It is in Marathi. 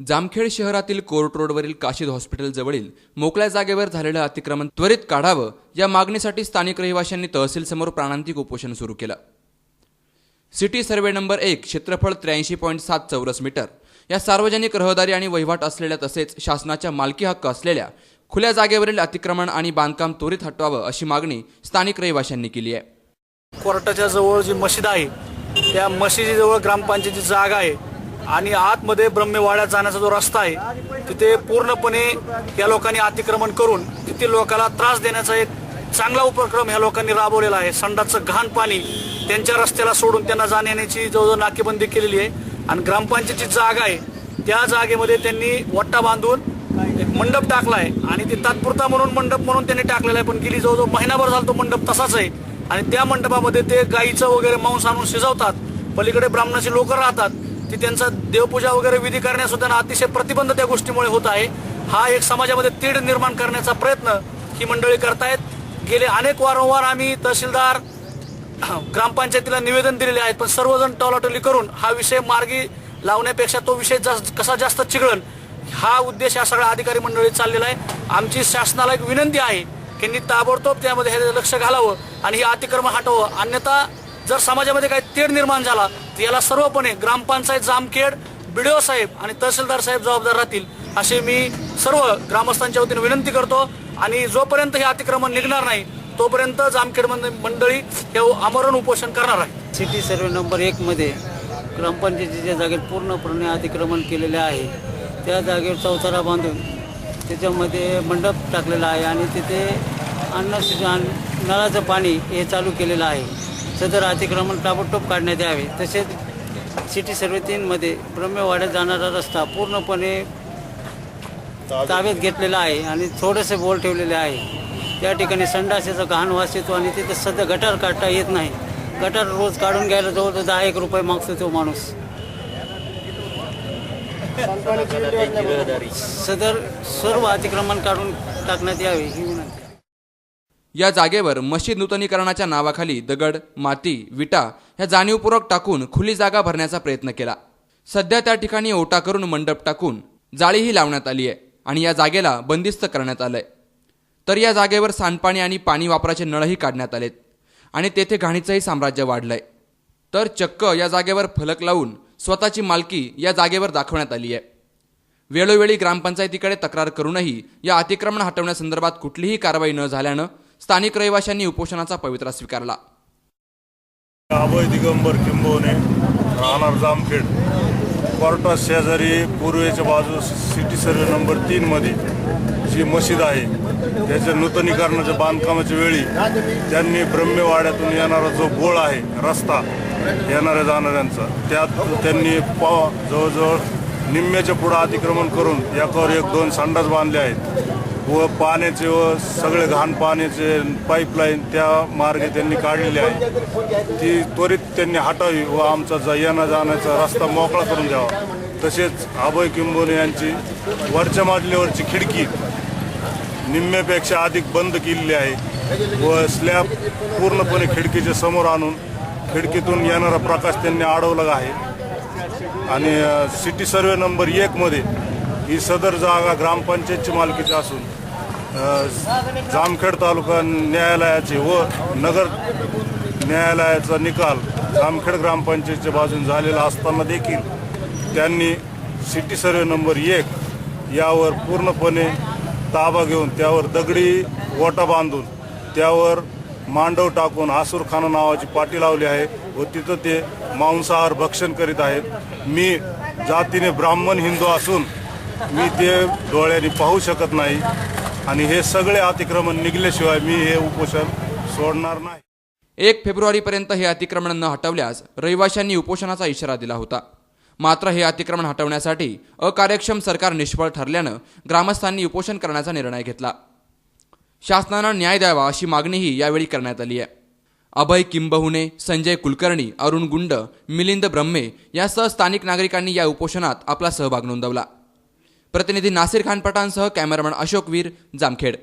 जामखेड शहरातील कोर्ट रोडवरील काशीद हॉस्पिटल जवळील मोकळ्या जागेवर झालेलं अतिक्रमण त्वरित काढावं या मागणीसाठी स्थानिक रहिवाशांनी तहसीलसमोर प्राणांतिक उपोषण सुरू केलं. सिटी सर्वे नंबर एक क्षेत्रफळ त्र्याऐंशी पॉईंट सात चौरस मीटर. या सार्वजनिक रहदारी आणि वहिवाट असलेल्या तसेच शासनाच्या मालकी हक्क असलेल्या खुल्या जागेवरील अतिक्रमण आणि बांधकाम त्वरित हटवावं अशी मागणी स्थानिक रहिवाशांनी केली आहे. कोर्टाच्या जवळ जी मशीद आहे त्या मशिदीजवळ ग्रामपंचायतीची जागा आहे. आणि आतमध्ये ब्रह्मेवाड्यात जाण्याचा जो रस्ता आहे तिथे पूर्णपणे या लोकांनी अतिक्रमण करून तिथे लोकांना त्रास देण्याचा एक चांगला उपक्रम ह्या लोकांनी राबवलेला आहे. संडाचं घाण पाणी त्यांच्या रस्त्याला सोडून त्यांना जाण्याची जवळजवळ नाकेबंदी केलेली आहे आणि ग्रामपंचायतीची जागा आहे त्या जागेमध्ये त्यांनी वट्टा बांधून एक मंडप टाकला आहे आणि ते तात्पुरता म्हणून मंडप म्हणून त्यांनी टाकलेला आहे पण गेली जवळजवळ महिनाभर झाला तो मंडप तसाच आहे. आणि त्या मंडपामध्ये ते गाईचं वगैरे मांस आणून शिजवतात. पलीकडे ब्राह्मणाचे लोक राहतात. ती त्यांचा देवपूजा वगैरे विधी करण्यास अतिशय प्रतिबंध त्या गोष्टीमुळे होत आहे. हा एक समाजामध्ये तीड निर्माण करण्याचा प्रयत्न ही मंडळी करतायत. गेले अनेक वारंवार आम्ही तहसीलदार ग्रामपंचायतीला निवेदन दिलेले आहेत पण सर्वजण टॉलाटोली करून हा विषय मार्गी लावण्यापेक्षा तो विषय जास्त कसा जास्त चिघळण हा उद्देश या सगळ्या अधिकारी मंडळीत चाललेला आहे. आमची शासनाला एक विनंती आहे की त्यांनी ताबडतोब त्यामध्ये हे लक्ष घालावं आणि हे अतिक्रमण हटवावं. अन्यथा जर समाजामध्ये काही तेढ निर्माण झाला याला सर्वपणे ग्रामपंचायत जामखेड बिडिओ साहेब आणि तहसीलदार साहेब जबाबदार राहतील असे मी सर्व ग्रामस्थांच्या वतीने विनंती करतो. आणि जोपर्यंत हे अतिक्रमण निघणार नाही तोपर्यंत जामखेड मंडळी हे आमरण उपोषण करणार आहे. सिटी सर्वे नंबर एकमध्ये ग्रामपंचायतीच्या जागेत पूर्णपणे अतिक्रमण केलेले आहे. त्या जागेवर चौथारा बांधून त्याच्यामध्ये मंडप टाकलेला आहे आणि तिथे अन्न शिजन नळाचं पाणी हे चालू केलेलं आहे. सदर अतिक्रमण ताबडतोब काढण्यात यावे. तसेच सिटी सर्वे तीनमध्ये ब्रह्मवाड्यात जाणारा रस्ता पूर्णपणे ताब्यात घेतलेला आहे आणि थोडेसे बोल ठेवलेले आहे. त्या ठिकाणी संडासाचा घाण वास येतो आणि तिथे सध्या गटार काढता येत नाही. गटार रोज काढून घ्यायला जवळ दहा एक रुपये मागतो तो माणूस. सदर सर्व अतिक्रमण काढून टाकण्यात यावे ही विनंती. या जागेवर मशीद नूतनीकरणाच्या नावाखाली दगड माती विटा ह्या जाणीवपूर्वक टाकून खुली जागा भरण्याचा प्रयत्न केला. सध्या त्या ठिकाणी ओटा करून मंडप टाकून जाळीही लावण्यात आली आहे आणि या जागेला बंदिस्त करण्यात आलंय. तर या जागेवर सांडपाणी आणि पाणी वापराचे नळही काढण्यात आलेत आणि तेथे घाणीचंही साम्राज्य वाढलंय. तर चक्क या जागेवर फलक लावून स्वतःची मालकी या जागेवर दाखवण्यात आली आहे. वेळोवेळी ग्रामपंचायतीकडे तक्रार करूनही या अतिक्रमण हटवण्यासंदर्भात कुठलीही कारवाई न झाल्यानं स्थानिक रहिवाशांनी उपोषणाचा पवित्रा स्वीकारला. अभय दिगंबर किंबवणे राहणार जामखेड. कोर्टा शेजारी पूर्वेच्या बाजू सिटी सर्वे नंबर तीनमध्ये जी मशीद आहे त्याच्या नूतनीकरणाच्या बांधकामाच्या वेळी त्यांनी ब्रह्मेवाड्यातून येणारा जो बोळ आहे रस्ता येणाऱ्या जाणाऱ्यांचा त्यात त्यांनी पाव जवळजवळ निम्म्याच्या पुढं अतिक्रमण करून याकावर एक दोन संडास बांधले आहेत. व पाण्याचे व सगळे घाण पाण्याचे पाईपलाईन त्या मार्गे त्यांनी काढलेली आहे. ती त्वरित त्यांनी हटावी व आमचा जा येणं जाण्याचा रस्ता मोकळा करून द्यावा. तसेच अभय किंबोने यांची वरच्या माजल्यावरची खिडकी निम्म्यापेक्षा अधिक बंद केलेली आहे व स्लॅब पूर्णपणे खिडकीच्या समोर आणून खिडकीतून येणारा प्रकाश त्यांनी अडवला आहे. आणि सिटी सर्वे नंबर एकमध्ये ही सदर जागा ग्रामपंचायतची मालकीची असून जामखेड तालुका न्यायालयाचे व नगर न्यायालयाचा निकाल जामखेड ग्रामपंचायतच्या बाजून झालेला असताना देखील त्यांनी सिटी सर्वे नंबर एक यावर पूर्णपणे ताबा घेऊन त्यावर दगडी ओटा बांधून त्यावर मांडव टाकून आसूरखाना नावाची पाटी लावली आहे व तिथं ते मांसाहार भक्षण करीत आहेत. मी जातीने ब्राह्मण हिंदू असून मी ते डोळ्याने पाहू शकत नाही आणि हे सगळे अतिक्रमण निघल्याशिवाय मी हे उपोषण सोडणार नाही. एक फेब्रुवारीपर्यंत हे अतिक्रमण न हटवल्यास रहिवाशांनी उपोषणाचा इशारा दिला होता. मात्र हे अतिक्रमण हटवण्यासाठी अकार्यक्षम सरकार निष्फळ ठरल्यानं ग्रामस्थांनी उपोषण करण्याचा निर्णय घेतला. शासनानं न्याय द्यावा अशी मागणीही यावेळी करण्यात आली आहे. अभय किंबहुने संजय कुलकर्णी अरुण गुंड मिलिंद ब्रह्मे यासह स्थानिक नागरिकांनी या उपोषणात आपला सहभाग नोंदवला. प्रतिनिधी नासिर खान पठाणसह कॅमेरामन अशोक वीर जामखेड.